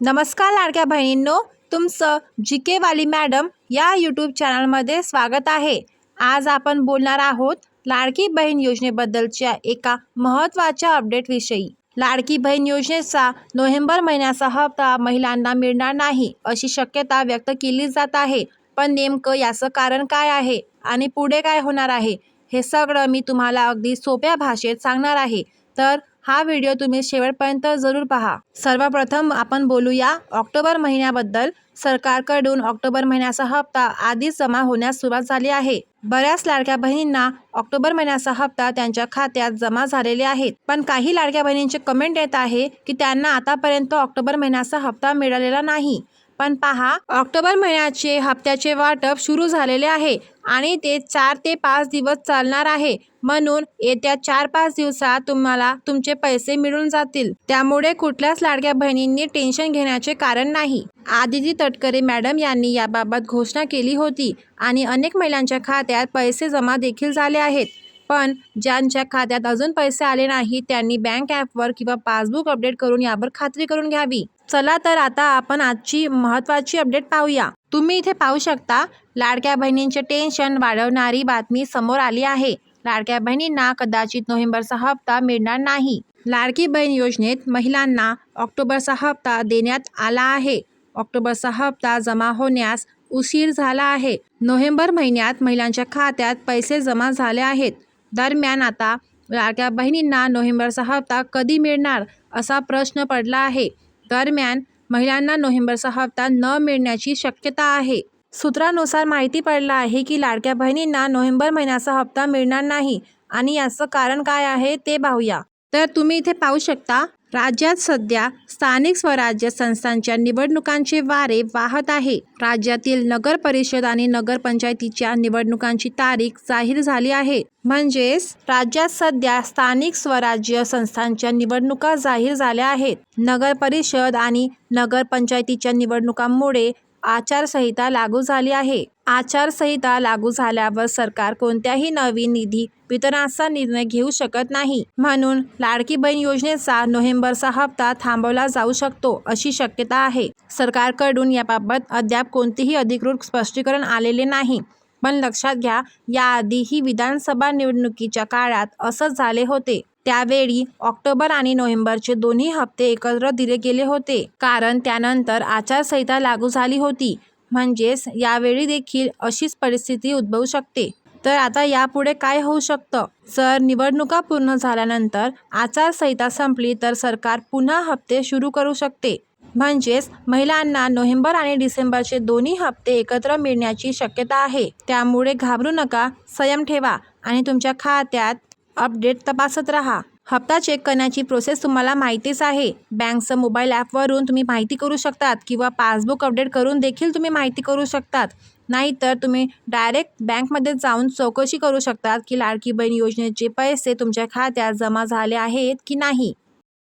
नमस्कार लाडक्या बहिणींनो तुमचं जी के वाली मॅडम या यूट्यूब चॅनलमध्ये स्वागत आहे. आज आपण बोलणार आहोत लाडकी बहीण योजनेबद्दलच्या एका महत्त्वाच्या अपडेटविषयी लाडकी बहीण योजनेचा नोव्हेंबर महिन्याचा हप्ता महिलांना मिळणार नाही अशी शक्यता व्यक्त केली जात आहे. पण नेमकं याचं कारण काय आहे आणि पुढे काय होणार आहे हे सगळं मी तुम्हाला अगदी सोप्या भाषेत सांगणार आहे. तर हा व्हिडिओ तुम्ही शेवटपर्यंत जरूर पहा. सर्वप्रथम आपण बोलूया ऑक्टोबर महिन्याबद्दल. सरकारकडून ऑक्टोबर महिन्याचा हप्ता आधीच जमा होण्यास सुरुवात झाली आहे. बऱ्याच लाडक्या बहिणींना ऑक्टोबर महिन्याचा हप्ता त्यांच्या खात्यात जमा झालेले आहेत. पण काही लाडक्या बहिणींचे कमेंट येत आहे की त्यांना आतापर्यंत ऑक्टोबर महिन्याचा हप्ता मिळालेला नाही. पण पहा ऑक्टोबर महिन्याचे हप्त्याचे वाटप सुरू झालेले आहे. आणि ते चार ते पाच दिवस चालणार आहे. म्हणून येत्या चार पाच दिवसात तुम्हाला तुमचे पैसे मिळून जातील. त्यामुळे कुठल्याच लाडक्या बहिणींनी टेन्शन घेण्याचे कारण नाही. आदिती तटकरे मॅडम यांनी याबाबत घोषणा केली होती आणि अनेक महिलांच्या खात्यात पैसे जमा देखील झाले आहेत. पण ज्यांच्या खात्यात अजून पैसे आले नाही त्यांनी बँक ॲपवर किंवा पासबुक अपडेट करून यावर खात्री करून घ्यावी. चला तर आता आपण आजची महत्त्वाची अपडेट पाहूया. तुम्ही इथे पाहू शकता लाडक्या बहिणींचे टेन्शन वाढवणारी बातमी समोर आली आहे. लाडक्या बहिणींना कदाचित नोव्हेंबरचा हप्ता मिळणार नाही. लाडकी बहीण योजनेत महिलांना ऑक्टोबरचा हप्ता देण्यात आला आहे. ऑक्टोबरचा हप्ता जमा होण्यास उशीर झाला आहे. नोव्हेंबर महिन्यात महिलांच्या खात्यात पैसे जमा झाले आहेत. दरम्यान आता लाडक्या बहिणींना नोव्हेंबरचा हप्ता कधी मिळणार असा प्रश्न पडला आहे. दरम्यान महिलांना नोव्हेंबरचा हप्ता न मिळण्याची शक्यता आहे. सूत्रानुसार माहिती पडलं आहे की लाडक्या बहिणींना नोव्हेंबर महिन्याचा हप्ता मिळणार नाही. आणि याचं कारण काय आहे ते पाहूया. तर तुम्ही इथे पाहू शकता राज्यात सध्या स्थानिक स्वराज्य संस्थांच्या निवडणुकांचे वारे वाहत आहे. राज्यातील नगर परिषद आणि नगरपंचायतीच्या निवडणुकांची तारीख जाहीर झाली आहे. म्हणजेच राज्यात सध्या स्थानिक स्वराज्य संस्थांच्या निवडणुका जाहीर झाल्या आहेत. नगर परिषद आणि नगरपंचायतीच्या निवडणुकांमुळे आचारसंहिता लागू झाली आहे. आचारसंहिता लागू झाल्यावर सरकार कोणत्याही नवीन निधी वितरणाचा निर्णय घेऊ शकत नाही. म्हणून लाडकी बहीण योजनेचा नोव्हेंबरचा हप्ता थांबवला जाऊ शकतो अशी शक्यता आहे. सरकारकडून याबाबत अद्याप कोणतेही अधिकृत स्पष्टीकरण आलेले नाही. पण लक्षात घ्या याआधीही विधानसभा निवडणुकीच्या काळात असंच झाले होते. त्यावेळी ऑक्टोबर आणि नोव्हेंबरचे दोन्ही हप्ते एकत्र दिले गेले होते. कारण त्यानंतर आचारसंहिता लागू झाली होती. म्हणजेच यावेळी देखील अशीच परिस्थिती उद्भवू शकते. तर आता यापुढे काय होऊ शकतं? सर निवडणुका पूर्ण झाल्यानंतर आचारसंहिता संपली तर सरकार पुन्हा हप्ते सुरू करू शकते. म्हणजेच महिलांना नोव्हेंबर आणि डिसेंबरचे दोन्ही हप्ते एकत्र मिळण्याची शक्यता आहे. त्यामुळे घाबरू नका संयम ठेवा आणि तुमच्या खात्यात अपडेट तपासत राहा. हप्ता चेक करण्याची प्रोसेस तुम्हाला माहितीच आहे. बँकचं मोबाईल ॲपवरून तुम्ही माहिती करू शकतात किंवा पासबुक अपडेट करून देखील तुम्ही माहिती करू शकतात. नाहीतर तुम्ही डायरेक्ट बँकमध्ये जाऊन चौकशी करू शकतात की लाडकी बहीण योजनेचे पैसे तुमच्या खात्यात जमा झाले आहेत की नाही.